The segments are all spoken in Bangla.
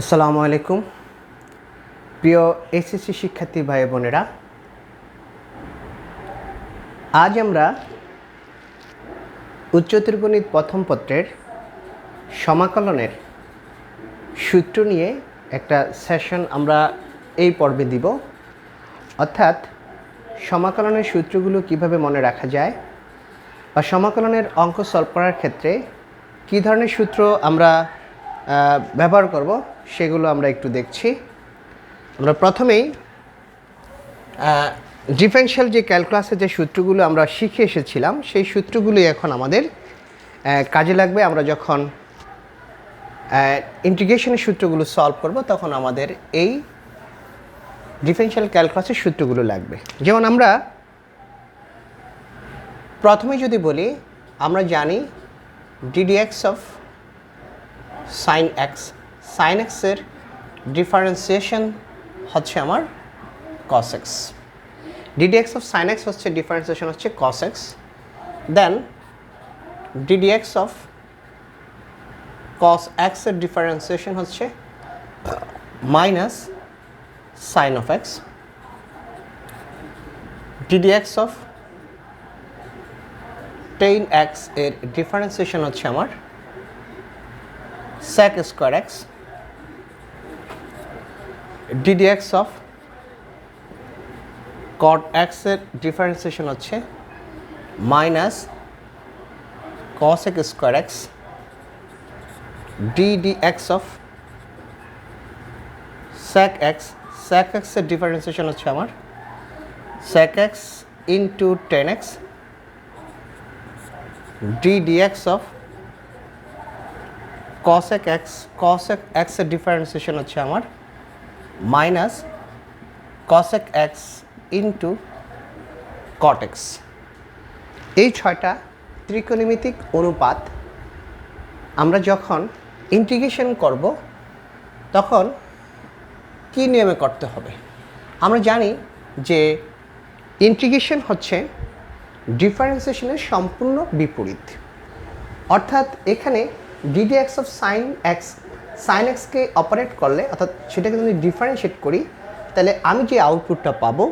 আসসালামু আলাইকুম। প্রিয় এসএসসি শিক্ষার্থী ভাই বোনেরা, আজ আমরা উচ্চতর গণিত প্রথম পত্রের সমাকলনের সূত্র নিয়ে একটা সেশন আমরা এই পর্বে দিব। অর্থাৎ সমাকলনের সূত্রগুলো কীভাবে মনে রাখা যায় বা সমাকলনের অঙ্ক সলভ করার ক্ষেত্রে কী ধরনের সূত্র আমরা ব্যবহার করব সেগুলো আমরা একটু দেখছি। আমরা প্রথমেই ডিফারেন্সিয়াল যে ক্যালকুলাসের যে সূত্রগুলো আমরা শিখে এসেছিলাম, সেই সূত্রগুলোই এখন আমাদের কাজে লাগবে। আমরা যখন ইন্টিগ্রেশনের সূত্রগুলো সলভ করব, তখন আমাদের এই ডিফারেন্সিয়াল ক্যালকুলাসের সূত্রগুলো লাগবে। যেমন আমরা প্রথমে যদি বলি, আমরা জানি d d x of sine x sine এক্সের ডিফারেন্সিয়েশন হচ্ছে আমার cos x d d x of sine x হচ্ছে ডিফারেন্সিয়েশন হচ্ছে cos x then d d x of cos এক্সের ডিফারেন্সিয়েশন হচ্ছে minus sine of x d d x of tan এক্সের ডিফারেন্সিয়েশন হচ্ছে আমার sec square x of cot x এর ডিফারেন্সিয়েশন হচ্ছে minus cosec square x of sec x sec x এর ডিফারেন্সিয়েশন হচ্ছে আমার sec x into tan x of cosec x cosec x এর ডিফারেন্সিয়েশন হচ্ছে আমার minus cosec x into x এই ছয়টা ত্রিকোণমিতিক অনুপাত আমরা যখন ইন্টিগ্রেশন করব, তখন কি নিয়মে করতে হবে? আমরা জানি যে ইন্টিগ্রেশন হচ্ছে ডিফারেন্সিয়েশনের সম্পূর্ণ বিপরীত। অর্থাৎ এখানে d x of sine x sine এক্সকে অপারেট করলে, অর্থাৎ সেটাকে যদি ডিফারেন্সিয়েট করি, তাহলে আমি যে আউটপুটটা পাবো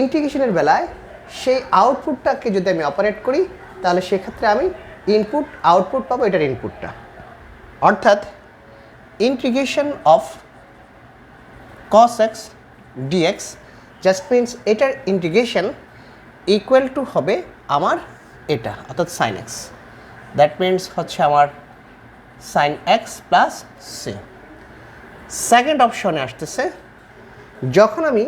ইন্টিগ্রেশনের বেলায় সেই আউটপুটটাকে যদি আমি অপারেট করি, তাহলে সেক্ষেত্রে আমি ইনপুট আউটপুট পাবো এটার ইনপুটটা অর্থাৎ integration of cos x dx just means এটার ইন্টিগ্রেশন ইকুয়াল টু হবে আমার এটা, অর্থাৎ সাইন এক্স দ্যাট মিন্স হচ্ছে আমার sine x plus C second অপশনে আসতেছে, যখন আমি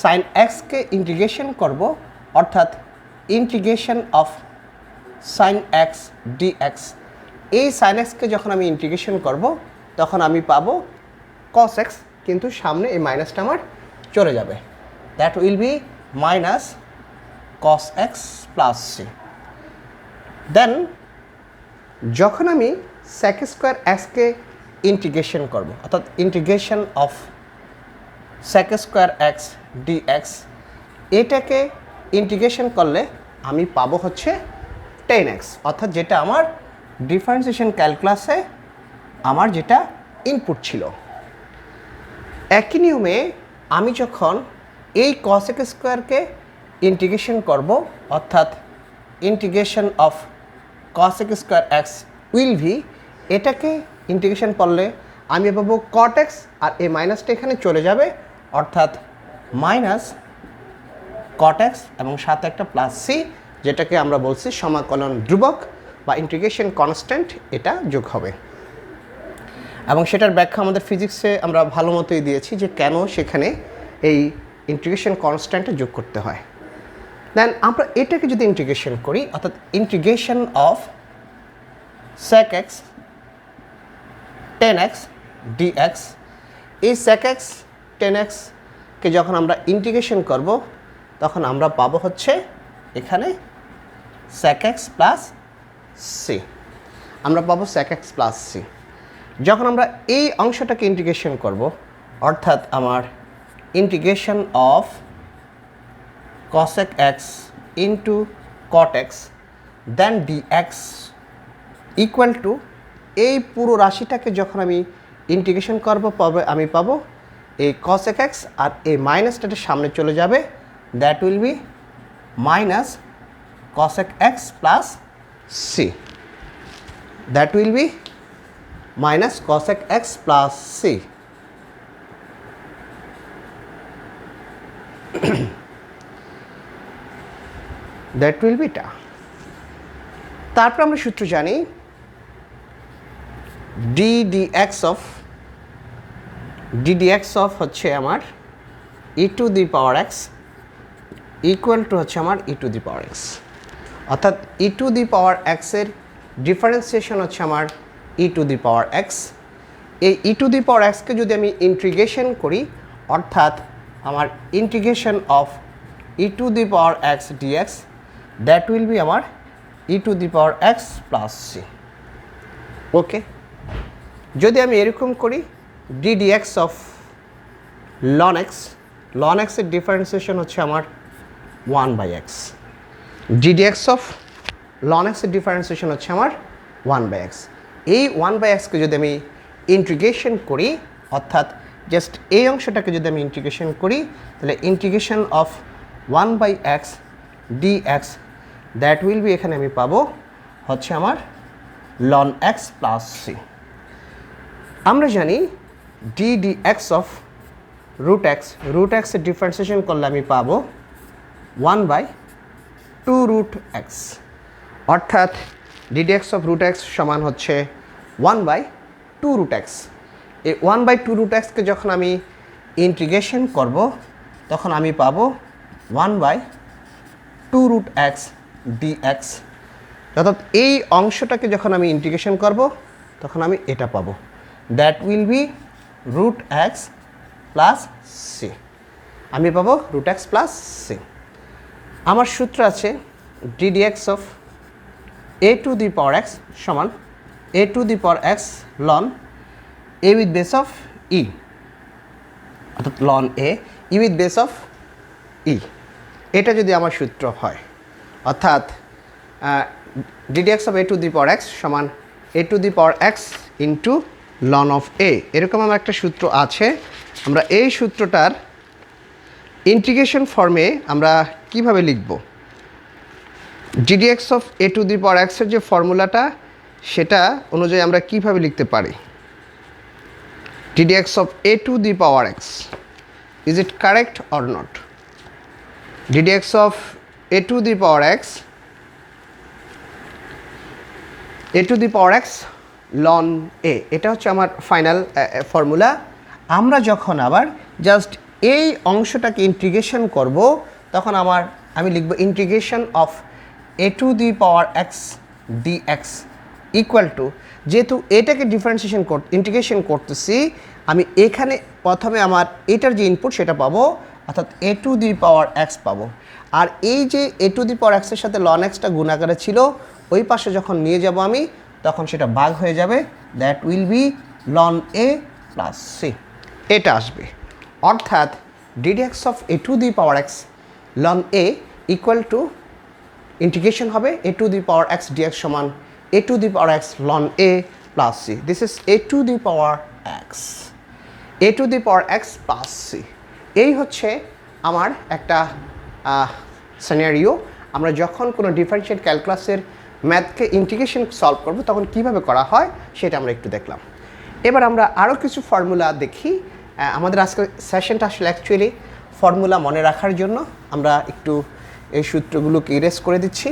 সাইন এক্সকে ইন্টিগ্রেশন করব, অর্থাৎ integration of sine x d x এই সাইন এক্সকে যখন আমি ইন্টিগ্রেশন করব, তখন আমি পাবো কস এক্স কিন্তু সামনে এই মাইনাসটা আমার চলে যাবে। That will be minus cos x plus C then যখন আমি স্যাক স্কোয়ার এক্সকে ইন্টিগ্রেশন করব। অর্থাৎ integration of sec square x d x এটাকে ইন্টিগ্রেশন করলে আমি পাবো হচ্ছে টেন এক্স অর্থাৎ যেটা আমার ডিফারেন্সিয়েশন ক্যালকুলাসে আমার যেটা ইনপুট ছিল। একই নিয়মে আমি যখন এই কসেক স্কোয়ারকে ইন্টিগ্রেশন করব, অর্থাৎ integration of cosec square x will be এটাকে ইন্টিগ্রেশন করলে আমি পাবো কট এক্স আর এই মাইনাসটা এখানে চলে যাবে, অর্থাৎ মাইনাস কট এক্স এবং সাথে একটা প্লাস সি যেটাকে আমরা বলছি সমাকলন ধ্রুবক বা ইন্টিগ্রেশন কনস্ট্যান্ট এটা যোগ হবে। এবং সেটার ব্যাখ্যা আমাদের ফিজিক্সে আমরা ভালো মতোই দিয়েছি যে কেন সেখানে এই ইন্টিগ্রেশন কনস্ট্যান্টে যোগ করতে হয়। দেন আমরা এটাকে যদি ইন্টিগ্রেশন করি, অর্থাৎ integration of sec x tan x d x এই স্যাক এক্স টেন এক্সকে যখন আমরা ইন্টিগ্রেশন করব, তখন আমরা পাবো হচ্ছে এখানে স্যাক এক্স প্লাস সি আমরা পাবো স্যাক এক্স প্লাস সি যখন আমরা এই অংশটাকে ইন্টিগ্রেশন করব, অর্থাৎ আমার ইন্টিগ্রেশন অফ cosec x into cot x, then dx equal to এই পুরো রাশিটাকে যখন আমি ইন্টিগ্রেশন করব, পাবে, আমি পাবো এই কস এক এক্স আর এই মাইনাসটা সামনে চলে যাবে। That will be minus cosec x plus c that will be minus cosec x plus c that will be টা। তারপর আমরা সূত্র জানি d d x of d d x of হচ্ছে আমার e to the power x equal to হচ্ছে আমার e to the power x অর্থাৎ ই টু দি পাওয়ার এক্সের ডিফারেন্সিয়েশন হচ্ছে আমার e to the power x এই ই টু দি পাওয়ার এক্সকে যদি আমি ইন্টিগ্রেশন করি, অর্থাৎ আমার integration of e to the power x d x that will be আমার e to the power x plus C okay যদি আমি এরকম করি d d x of ln x ln এক্সের ডিফারেন্সিয়েশন হচ্ছে আমার one by x d d x of ln এক্সের ডিফারেন্সিয়েশন হচ্ছে আমার ওয়ান বাই এক্স এই ওয়ান বাই এক্সকে যদি আমি ইন্টিগ্রেশন করি, অর্থাৎ জাস্ট এই অংশটাকে যদি আমি ইন্টিগ্রেশন করি, তাহলে integration of one by x d x that will be এখানে আমি পাবো হচ্ছে আমার লন এক্স প্লাস সি আমরা জানি d d x of root x root এক্সের ডিফারেন্সিয়েশন করলে আমি পাবো one by two root x অর্থাৎ d d x of root x সমান হচ্ছে one by two root x এই ওয়ান বাই টু রুট এক্সকে যখন আমি ইন্টিগ্রেশন করব, তখন আমি পাবো one by two root x d x অর্থাৎ এই অংশটাকে যখন আমি ইন্টিগ্রেশন করব, তখন আমি এটা পাবো। That will be root x plus C আমি পাবো রুট এক্স প্লাস সি আমার সূত্র আছে d d x of a to the power x সমান a to the power x ln a with base of e অর্থাৎ ln a e with base of e এটা যদি আমার সূত্র হয়, অর্থাৎ d d x of a to the power x সমান a to the power x into ln of a এরকম আমার একটা সূত্র আছে। আমরা এই সূত্রটার ইন্টিগ্রেশন ফর্মে আমরা কীভাবে লিখব? D d x of a to the power এক্সের যে ফর্মুলাটা সেটা অনুযায়ী আমরা কীভাবে লিখতে পারি? D d x of a to the power x is it correct or not d d x of a to the power x a to the power x ln a এটা হচ্ছে আমার ফাইনাল ফর্মুলা আমরা যখন আবার জাস্ট এই অংশটাকে ইন্টিগ্রেশন করব, তখন আমার, আমি লিখব integration of a to the power x d x equal to যেহেতু এটাকে ডিফারেন্সিয়েশন কর ইন্টিগ্রেশন করতেছি, আমি এখানে প্রথমে আমার এটার যে ইনপুট সেটা পাবো, অর্থাৎ এ টু দি পাওয়ার এক্স পাবো। আর এই যে এ টু দি পাওয়ার এক্সের সাথে লন এক্সটা গুণাকারে ছিল, ওই পাশে যখন নিয়ে যাব আমি তখন সেটা ভাগ হয়ে যাবে। That will be ln a plus C এটা আসবে। অর্থাৎ d d x of a to the power x ln a equal to integration হবে a to the power x d x সমান a to the power x ln a plus C this is a to the power x a to the power x plus C এই হচ্ছে আমার একটা সিনারিও আমরা যখন কোনো ডিফারেন্সিয়েট ক্যালকুলাসের ম্যাথকে ইন্টিগ্রেশন সলভ করব, তখন কীভাবে করা হয় সেটা আমরা একটু দেখলাম। এবার আমরা আরও কিছু ফর্মুলা দেখি। আমাদের আজকের সেশনটা আসলে অ্যাকচুয়ালি ফর্মুলা মনে রাখার জন্য আমরা একটু এই সূত্রগুলোকে ইরেজ করে দিচ্ছি।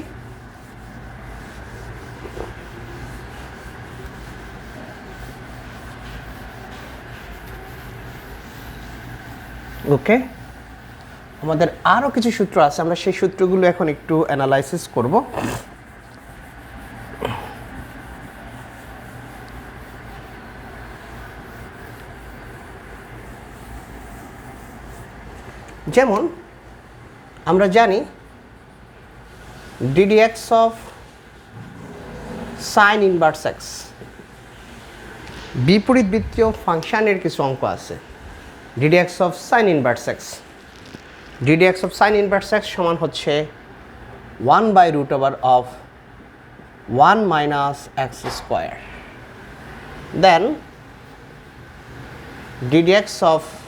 ওকে আমাদের আরও কিছু সূত্র আছে, আমরা সেই সূত্রগুলো এখন একটু অ্যানালাইসিস করব। যেমন, আমরা জানি d d x of sine inverse x বিপরীত বৃত্তীয় ফাংশানের কিছু অঙ্ক আছে d d x of sine inverse x d d x of sine inverse x সমান হচ্ছে one by root over of one minus x square then ddx of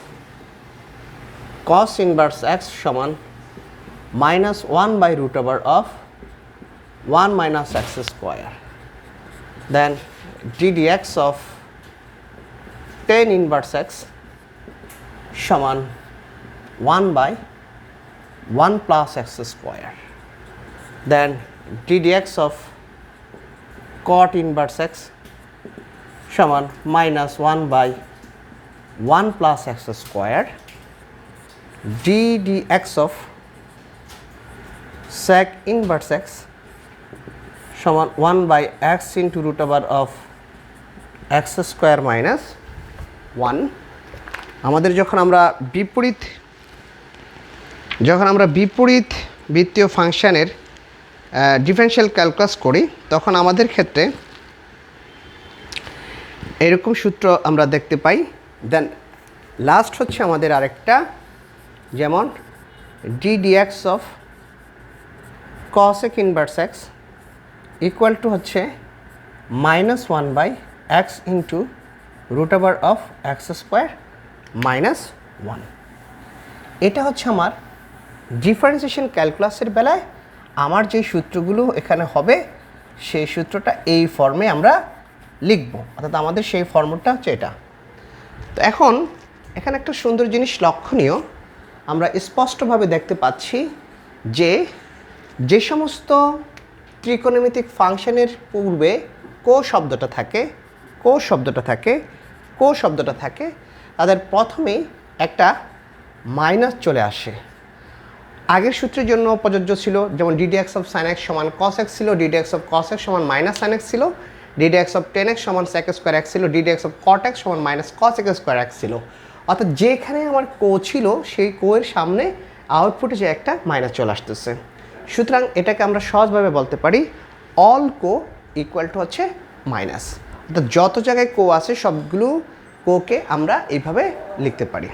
cos inverse x সমান minus 1 by root over of 1 minus x square then ddx of tan inverse x সমান 1 by 1 plus x square then ddx of cot inverse x সমান minus 1 by 1 plus x square ddx of sec inverse x সমান 1 by x into root over of x square minus 1 আমাদের যখন আমরা বিপরীত, যখন আমরা বিপরীত বৃত্তীয় ফাংশনের ডিফারেনশিয়াল ক্যালকুলাস করি, তখন আমাদের ক্ষেত্রে এরকম সূত্র আমরা দেখতে পাই। দেন লাস্ট হচ্ছে আমাদের আরেকটা যেমন d d x of cosec inverse x equal to হচ্ছে minus one by x into root over of x square minus one এটা হচ্ছে আমার ডিফারেন্সিয়েশন ক্যালকুলাসের বেলায় আমার যে সূত্রগুলো এখানে হবে, সেই সূত্রটা এই ফর্মে আমরা লিখব। অর্থাৎ আমাদের সেই ফর্মটা হচ্ছে এটা। তো এখন এখানে একটা সুন্দর জিনিস লক্ষণীয়। আমরা স্পষ্টভাবে দেখতে পাচ্ছি যে যে সমস্ত ত্রিকোণমিতিক ফাংশনের পূর্বে কো শব্দটা থাকে, কো শব্দটা থাকে, কো শব্দটা থাকে, তাদের প্রথমেই একটা মাইনাস চলে আসে। আগের সূত্রের জন্য প্রযোজ্য ছিল, যেমন ডিডিএক্স অফ সাইন এক্স সমান কস এক্স ছিল d d x of cos x সমান মাইনাস সাইন এক্স ছিল d d x of tan x সমান সেক স্কোয়ার এক্স ছিল d d x of cot x সমান minus cos x square x ছিল। অর্থাৎ যেখানে আমার কো ছিল, সেই কো এর সামনে আউটপুটে যে একটা মাইনাস চলে আসতেছে। সুতরাং এটাকে আমরা সহজভাবে বলতে পারি অল কো ইকুয়াল টু হচ্ছে মাইনাস অর্থাৎ যত জায়গায় কো আছে, সবগুলো কোকে আমরা এইভাবে লিখতে পারি।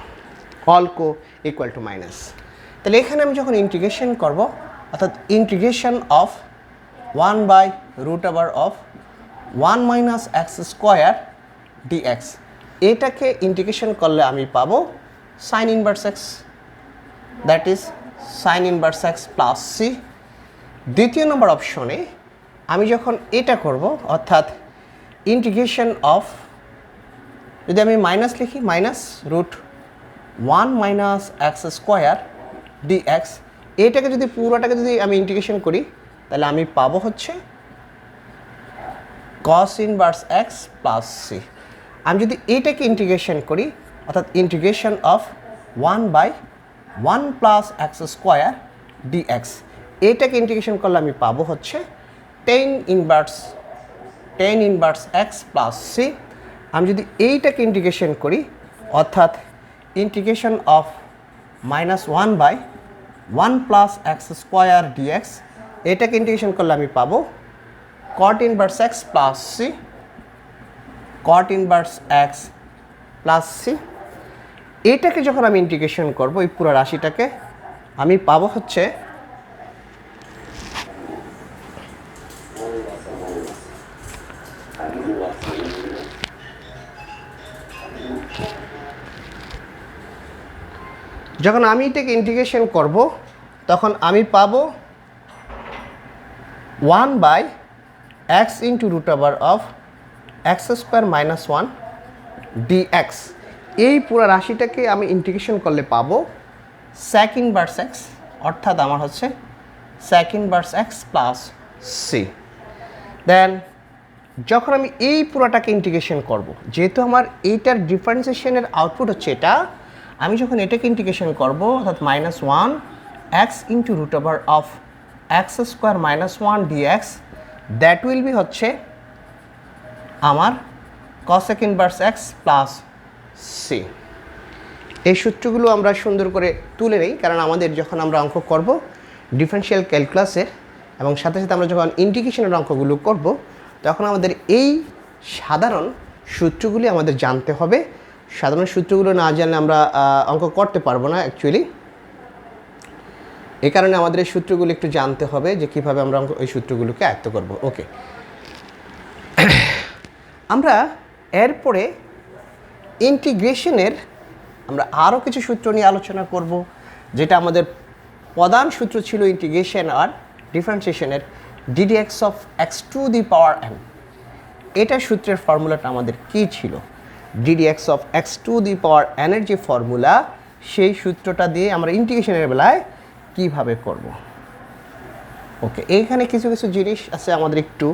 All co equal to minus তাহলে এখানে আমি যখন ইন্টিগ্রেশন করব, অর্থাৎ integration of one by root over of one minus x square d x এটাকে ইন্টিগ্রেশন করলে আমি পাবো sine inverse x that is sine inverse x plus C দ্বিতীয় নম্বর অপশনে আমি যখন এটা করব, অর্থাৎ ইন্টিগ্রেশন অফ যদি আমি মাইনাস লিখি minus root one minus x square d x এটাকে যদি পুরোটাকে যদি আমি ইন্টিগ্রেশন করি, তাহলে আমি পাবো হচ্ছে cos inverse x plus C আমি যদি এইটাকে ইন্টিগ্রেশন করি, অর্থাৎ integration of one by one plus x square d x এইটাকে ইন্টিগ্রেশন করলে আমি পাবো হচ্ছে tan inverse tan inverse x plus C আমি যদি এইটাকে ইন্টিগ্রেশন করি, অর্থাৎ integration of minus one by one plus x square d x এটাকে ইন্টিগ্রেশন করলে আমি পাবো cot inverse x plus C cot inverse x plus C এটাকে যখন আমি ইন্টিগ্রেশন করব, এই পুরো রাশিটাকে, আমি পাবো হচ্ছে যখন আমি এটাকে ইন্টিগ্রেশন করব, তখন আমি পাবো one by x into root of x square minus one d x এই পুরো রাশিটাকে আমি ইন্টিগ্রেশন করলে পাবো স্যাক ইনভার্স এক্স অর্থাৎ আমার হচ্ছে sec inverse x plus C then যখন আমি এই পুরোটাকে ইন্টিগ্রেশন করব, যেহেতু আমার এইটার ডিফারেন্সিয়েশনের আউটপুট হচ্ছে এটা, আমি যখন এটাকে ইন্টিগ্রেশন করব, অর্থাৎ minus one x into root over of x square minus one d x that will be হচ্ছে আমার cosec inverse x plus C এই সূত্রগুলো আমরা সুন্দর করে তুলে নিই, কারণ আমাদের যখন আমরা অঙ্ক করব ডিফারেন্সিয়াল ক্যালকুলাসের এবং সাথে সাথে আমরা যখন ইন্টিগ্রেশনের অঙ্কগুলো করব, তখন আমাদের এই সাধারণ সূত্রগুলি আমাদের জানতে হবে। সাধারণ সূত্রগুলো না জানলে আমরা অঙ্ক করতে পারব না অ্যাকচুয়ালি এ কারণে আমাদের এই সূত্রগুলো একটু জানতে হবে যে কীভাবে আমরা ওই সূত্রগুলোকে আয়ত্ত করব। ওকে আমরা এরপরে ইন্টিগ্রেশনের আমরা আরও কিছু সূত্র নিয়ে আলোচনা করব, যেটা আমাদের প্রধান সূত্র ছিল ইন্টিগ্রেশন আর ডিফারেন্সিয়েশনের d d x of x to the power n এটা সূত্রের ফর্মুলাটা আমাদের কী ছিল? D d x of x to the power এনের যে ফর্মুলা, সেই সূত্রটা দিয়ে আমরা ইন্টিগ্রেশনের বেলায় কীভাবে করব? ওকে এইখানে কিছু কিছু জিনিস আছে আমাদের একটু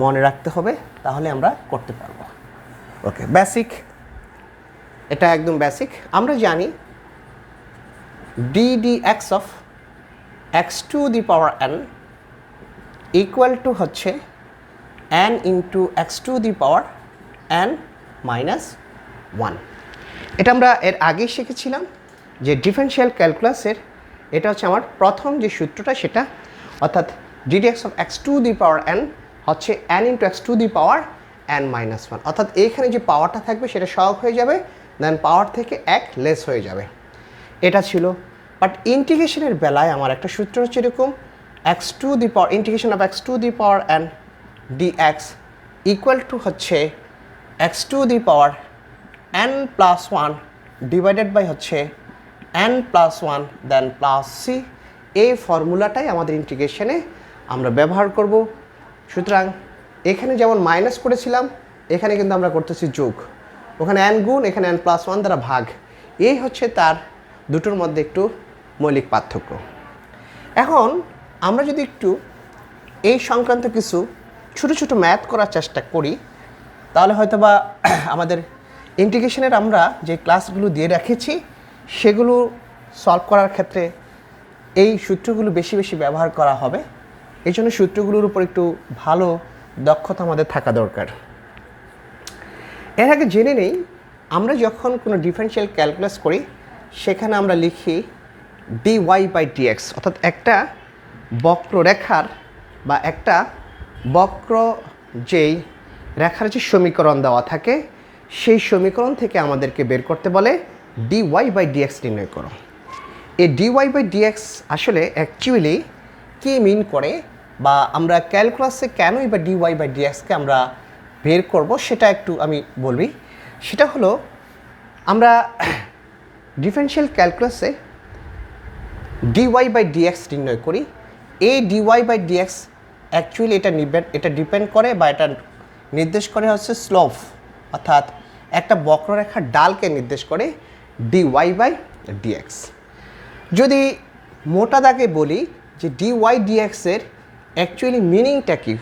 মনে রাখতে হবে, তাহলে আমরা করতে পারব। ওকে বেসিক এটা একদম বেসিক আমরা জানি d d x of x to the power n equal to হচ্ছে n into x to the power n minus one এটা আমরা এর আগেই শিখেছিলাম যে ডিফারেন্সিয়াল ক্যালকুলাসের এটা হচ্ছে আমার প্রথম যে সূত্রটা, সেটা অর্থাৎ d d x of x to the power n হচ্ছে n into x to the power n minus one অর্থাৎ এইখানে যে পাওয়ারটা থাকবে, সেটা সহগ হয়ে যাবে দেন পাওয়ার থেকে এক লেস হয়ে যাবে। এটা ছিল। বাট ইন্টিগ্রেশনের বেলায় আমার একটা সূত্র হচ্ছে এরকম x to the power integration of x to the power and d x equal to হচ্ছে x to the power n plus one divided by হচ্ছে n plus one then plus c এই ফর্মুলাটাই আমাদের ইন্টিগ্রেশনে আমরা ব্যবহার করব। সুতরাং এখানে যেমন মাইনাস করেছিলাম, এখানে কিন্তু আমরা করতেছি যোগ। ওখানে এন গুণ, এখানে এন প্লাস ওয়ান দ্বারা ভাগ। এই হচ্ছে তার দুটোর মধ্যে একটু মৌলিক পার্থক্য। এখন আমরা যদি একটু এই সংক্রান্ত কিছু ছোট ছোট ম্যাথ করার চেষ্টা করি, তাহলে হয়তো বা আমাদের ইন্টিগ্রেশনের আমরা যে ক্লাসগুলো দিয়ে রেখেছি, সেগুলো সলভ করার ক্ষেত্রে এই সূত্রগুলো বেশি বেশি ব্যবহার করা হবে। এই জন্য সূত্রগুলোর উপর একটু ভালো দক্ষতা আমাদের থাকা দরকার। এর আগে জেনে নেই, আমরা যখন কোনো ডিফারেন্সিয়াল ক্যালকুলাস করি, সেখানে আমরা লিখি ডি ওয়াই বাই ডিএক্স অর্থাৎ একটা বক্ররেখার বা একটা বক্র যেই রেখার যে সমীকরণ দেওয়া থাকে, সেই সমীকরণ থেকে আমাদেরকে বের করতে বলে ডি ওয়াই বাই ডিএক্স নির্ণয় করো। এই d y by d x আসলে অ্যাকচুয়ালি কী মিন করে? বা আমরা ক্যালকুলাসে কেনই বা ডি ওয়াই বাই ডিএক্সকে আমরা বের করব সেটা একটু আমি বলবি। সেটা হলো, আমরা differential ক্যালকুলাসে d y by d x নির্ণয় করি। এই ডিওয়াই বাই ডিএক্স অ্যাকচুয়ালি এটা এটা ডিপেন্ড করে বা এটা নির্দেশ করে হচ্ছে স্লোভ অর্থাৎ একটা বক্ররেখার ডালকে নির্দেশ করে ডিওয়াই বাই ডিএক্স যদি মোটা দাগে বলি যে ডিওয়াই ডিএক্সের অ্যাকচুয়ালি মিনিংটা কী?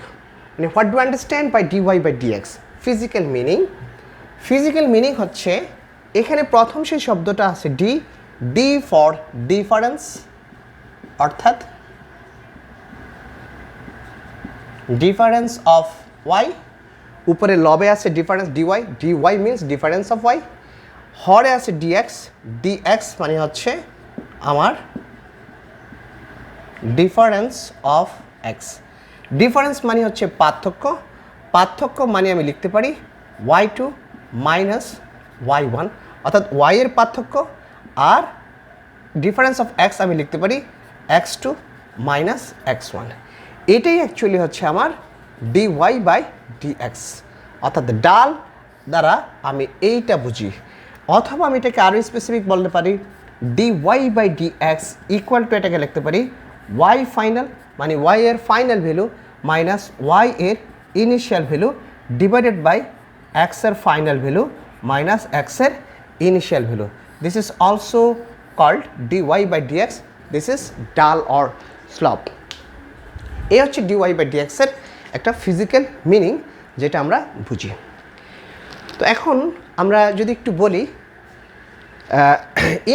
মানে what do understand by d y by d x physical meaning physical meaning হচ্ছে, এখানে প্রথম সেই শব্দটা আছে ডি ডি ফর ডিফারেন্স অর্থাৎ ডিফারেন্স অফ ওয়াই উপরে লবে আছে difference d y d y means difference of y হরে আছে ডিএক্স ডিএক্স মানে হচ্ছে আমার ডিফারেন্স অফ এক্স ডিফারেন্স মানে হচ্ছে পার্থক্য। পার্থক্য মানে আমি লিখতে পারি y two minus y one অর্থাৎ ওয়াই এর পার্থক্য। আর ডিফারেন্স অফ এক্স আমি লিখতে পারি x two minus x one এটাই অ্যাকচুয়ালি হচ্ছে আমার d y by d x অর্থাৎ ডাল দ্বারা আমি এইটা বুঝি। অথবা আমি এটাকে আরও স্পেসিফিক বলতে পারি d y by d x equal to এটাকে লিখতে পারি ওয়াই ফাইনাল মানে ওয়াই এর ফাইনাল ভ্যালু মাইনাস ওয়াই এর ইনিশিয়াল ভ্যালু ডিভাইডেড বাই এক্সের ফাইনাল ভ্যালু মাইনাস এক্সের initial value this is also called dy by dx. This is del or slope এই হচ্ছে dy বাই dx এর একটা ফিজিক্যাল মিনিং যেটা আমরা বুঝি। তো এখন আমরা যদি একটু বলি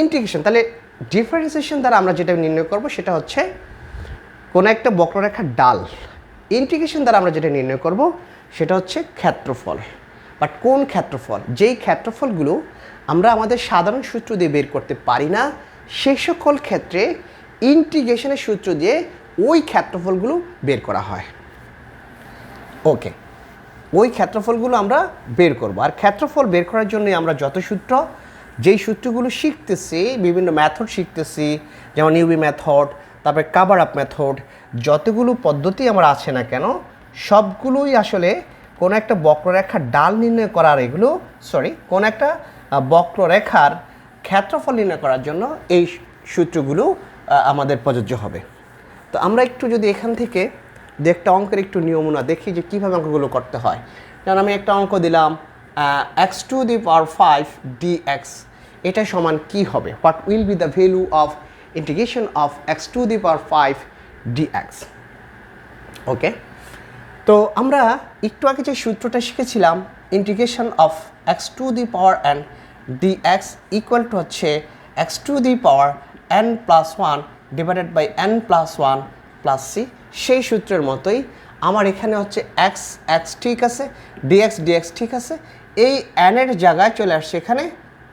ইন্টিগ্রেশন তাহলে ডিফারেন্সিয়েশন দ্বারা আমরা যেটা নির্ণয় করব সেটা হচ্ছে কোনো একটা বক্ররেখার ডাল। ইন্টিগ্রেশন দ্বারা আমরা যেটা নির্ণয় করব, সেটা হচ্ছে ক্ষেত্রফল। বাট কোন ক্ষেত্রফল? যেই ক্ষেত্রফলগুলো আমরা আমাদের সাধারণ সূত্র দিয়ে বের করতে পারি না, সে সকল ক্ষেত্রে ইন্টিগ্রেশনের সূত্র দিয়ে ওই ক্ষেত্রফলগুলো বের করা হয়। ওকে ওই ক্ষেত্রফলগুলো আমরা বের করব। আর ক্ষেত্রফল বের করার জন্য আমরা যত সূত্র, যেই সূত্রগুলো শিখতেছি, বিভিন্ন মেথড শিখতেছি, যেমন ইউবি মেথড তারপরে কাভার আপ মেথড যতগুলো পদ্ধতি আমার আছে না কেন, সবগুলোই আসলে কোন একটা বক্ররেখার ডাল নির্ণয় করার এগুলো সরি কোন একটা বক্ররেখার ক্ষেত্রফল নির্ণয় করার জন্য এই সূত্রগুলো আমাদের প্রযোজ্য হবে। তো আমরা একটু যদি এখান থেকে দু একটা অঙ্কের একটু নিয়মনা দেখি যে কীভাবে অঙ্কগুলো করতে হয়। যেমন আমি একটা অঙ্ক দিলাম x to the power five d x এটা সমান কি হবে? What will be the value of of x to the power five d x okay তো আমরা একটু আগে যে সূত্রটা শিখেছিলাম integration of x to the power n d x equal to হচ্ছে x to the power n plus one divided by n plus one plus c সেই সূত্রের মতোই আমার এখানে হচ্ছে এক্স এক্স ঠিক আছে ডিএক্স ডিএক্স ঠিক আছে, এই এনের জায়গায় চলে আসছে এখানে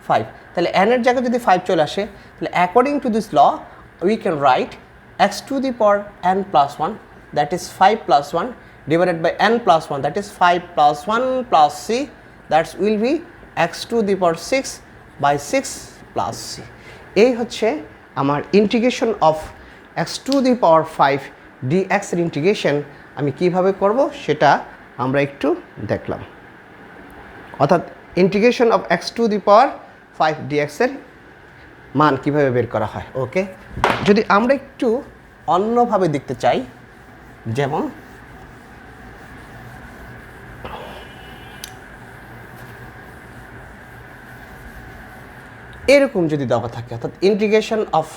ফাইভ তাহলে এনের জায়গায় যদি ফাইভ চলে আসে, তাহলে according to this law we can write x to the power n plus 1 that is 5 plus 1 divided by n plus 1 that is 5 plus 1 plus c, that will be x to the power 6 by 6 plus c. এই হচ্ছে আমার integration of x to the power five d x এর ইন্টিগ্রেশন আমি কীভাবে করব সেটা আমরা একটু দেখলাম। অর্থাৎ integration of x to the power five d x এর মান কীভাবে বের করা হয় ওকে যদি আমরা একটু অন্যভাবে দেখতে চাই, যেমন এরকম যদি দেওয়া থাকে, অর্থাৎ integration of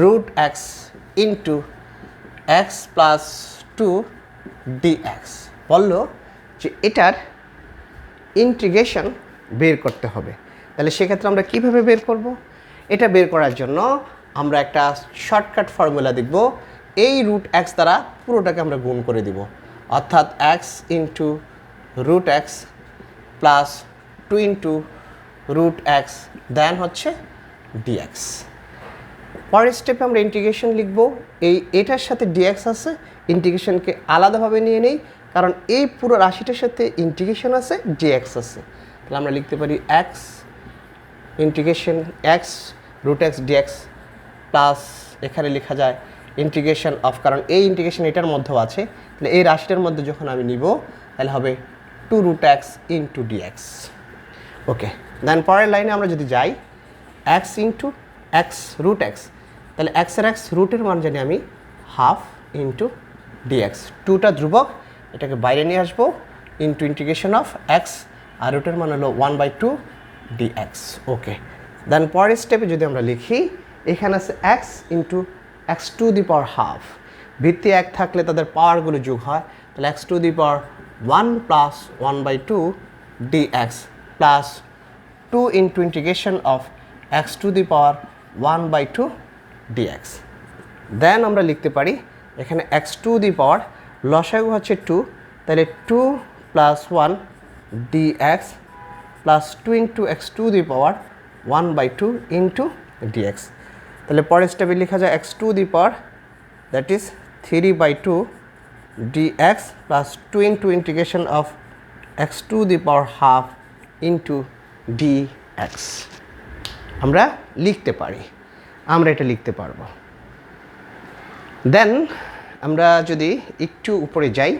root x into x plus two d x বলল যে এটার ইন্টিগ্রেশন বের করতে হবে। তাহলে সেক্ষেত্রে আমরা কীভাবে বের করব? এটা বের করার জন্য আমরা একটা শর্টকাট ফর্মুলা দেখব। এই রুট এক্স দ্বারা পুরোটাকে আমরা গুণ করে দিব। অর্থাৎ x into root x plus two into root x then হচ্ছে ডিএক্স পরের স্টেপে আমরা ইন্টিগ্রেশন লিখব। এই, এটার সাথে ডিএক্স আছে ইন্টিগ্রেশনকে আলাদাভাবে নিয়ে নেই, কারণ এই পুরো রাশিটার সাথে ইন্টিগ্রেশন আছে ডিএক্স আছে। তাহলে আমরা লিখতে পারি x integration x root x d x plus এখানে লেখা যায় ইন্টিগ্রেশন অফ কারণ এই ইন্টিগ্রেশন এটার মধ্যেও আছে। তাহলে এই রাশিটার মধ্যে যখন আমি নিব, তাহলে হবে two root x into d x okay then পরের লাইনে আমরা যদি যাই x into x root x তাহলে এক্সের এক্স রুটের মান জানি আমি হাফ ইন্টু ডিএক্স টুটা ধ্রুবক, এটাকে বাইরে নিয়ে আসব ইন্টু ইন্টিগ্রেশন অফ এক্স আর রুটের মান হলো one by two d x okay then পরের স্টেপে যদি আমরা লিখি, এখানে আছে x into x to the power half ভিত্তি এক থাকলে তাদের পাওয়ারগুলো যোগ হয়, তাহলে x to the power one plus one by two d x plus two into integration of x to the power one by two d x then আমরা লিখতে পারি, এখানে এক্স টু দি পাওয়ার লসাগু হচ্ছে টু তাহলে two plus one d x plus two into x to the power one by two into d x তাহলে পরের স্টেপে লেখা যায় x to the power that is three by two d x plus two into integration of x to the power half into d x আমরা লিখতে পারি। আমরা এটা লিখতে পারব। দেন আমরা যদি একটু উপরে যাই,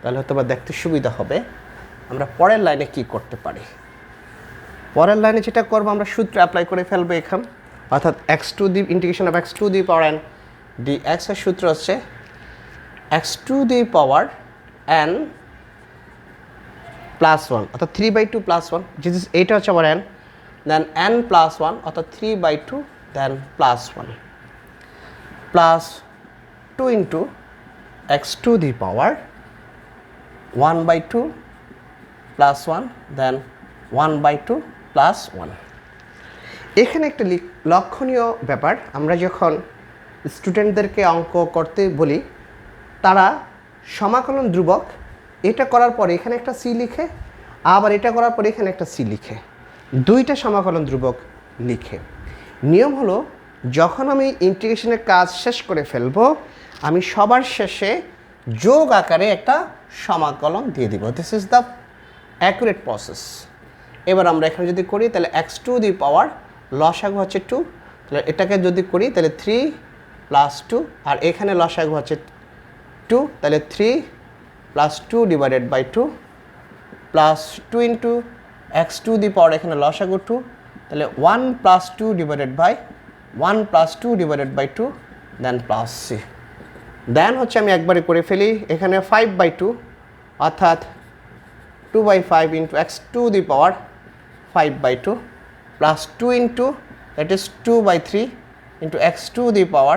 তাহলে হয়তো বা দেখতে সুবিধা হবে। আমরা পরের লাইনে কি করতে পারি? পরের লাইনে যেটা করব, আমরা সূত্র অ্যাপ্লাই করে ফেলব এখান। অর্থাৎ x to the integration of x to the power n d এক্সের সূত্র হচ্ছে x to the power n plus one অর্থাৎ three by two plus one যেহেতু এইটা হচ্ছে আমার n then n plus one অর্থাৎ three by two then plus one plus two into x to the power one by two plus one then one by two plus one এখানে একটা লক্ষণীয় ব্যাপার, আমরা যখন স্টুডেন্টদেরকে অঙ্ক করতে বলি, তারা সমাকলন ধ্রুবক, এটা করার পরে এখানে একটা সি লিখে, আবার এটা করার পরে এখানে একটা সি লিখে। দুইটা সমাকলন ধ্রুবক লিখে। নিয়ম হলো, যখন আমি ইন্টিগ্রেশনের কাজ শেষ করে ফেলব, আমি সবার শেষে যোগ আকারে একটা সমাকলন দিয়ে দিব। This is the accurate process এবার আমরা এখানে যদি করি, তাহলে এক্স টু দি পাওয়ার লসাগু হচ্ছে টু তাহলে এটাকে যদি করি, তাহলে থ্রি প্লাস টু আর এখানে লসাগু হচ্ছে টু তাহলে three plus two divided by two plus two into x to the power এখানে লসাগু টু তাহলে one plus two divided by one plus two divided by two then plus c then হচ্ছে আমি একবারে করে ফেলি, এখানে ফাইভ বাই টু অর্থাৎ two by five into x to the power five by two plus two into that is two by three into x to the power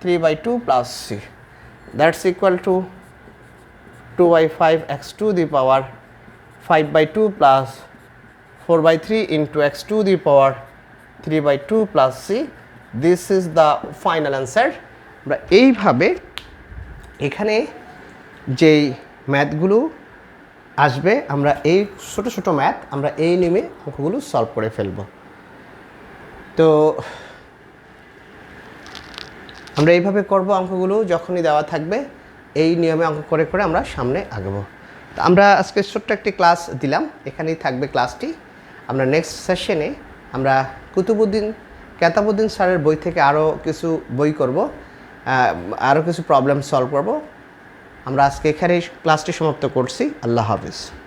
three by two plus c that's equal to two by five x to the power five by two plus four by three into x to the power three by two plus c this is the final answer আমরা এইভাবে এখানে যেই ম্যাথগুলো আসবে, আমরা এই ছোট ছোট ম্যাথ আমরা এই নিয়মে অঙ্কগুলো সলভ করে ফেলব। তো আমরা এইভাবে করব অঙ্কগুলো যখনই দেওয়া থাকবে, এই নিয়মে অঙ্ক করে করে আমরা সামনে আগাবো। তো আমরা আজকে ছোট্ট একটি ক্লাস দিলাম, এখানেই থাকবে ক্লাসটি আমরা নেক্সট সেশনে আমরা কুতুবুদ্দিন, কেতাবুদ্দিন স্যারের বই থেকে আরও কিছু বই করব আরও কিছু প্রবলেম সলভ করব। আমরা আজকে এখানে ক্লাসটি সমাপ্ত করছি। আল্লাহ হাফিজ।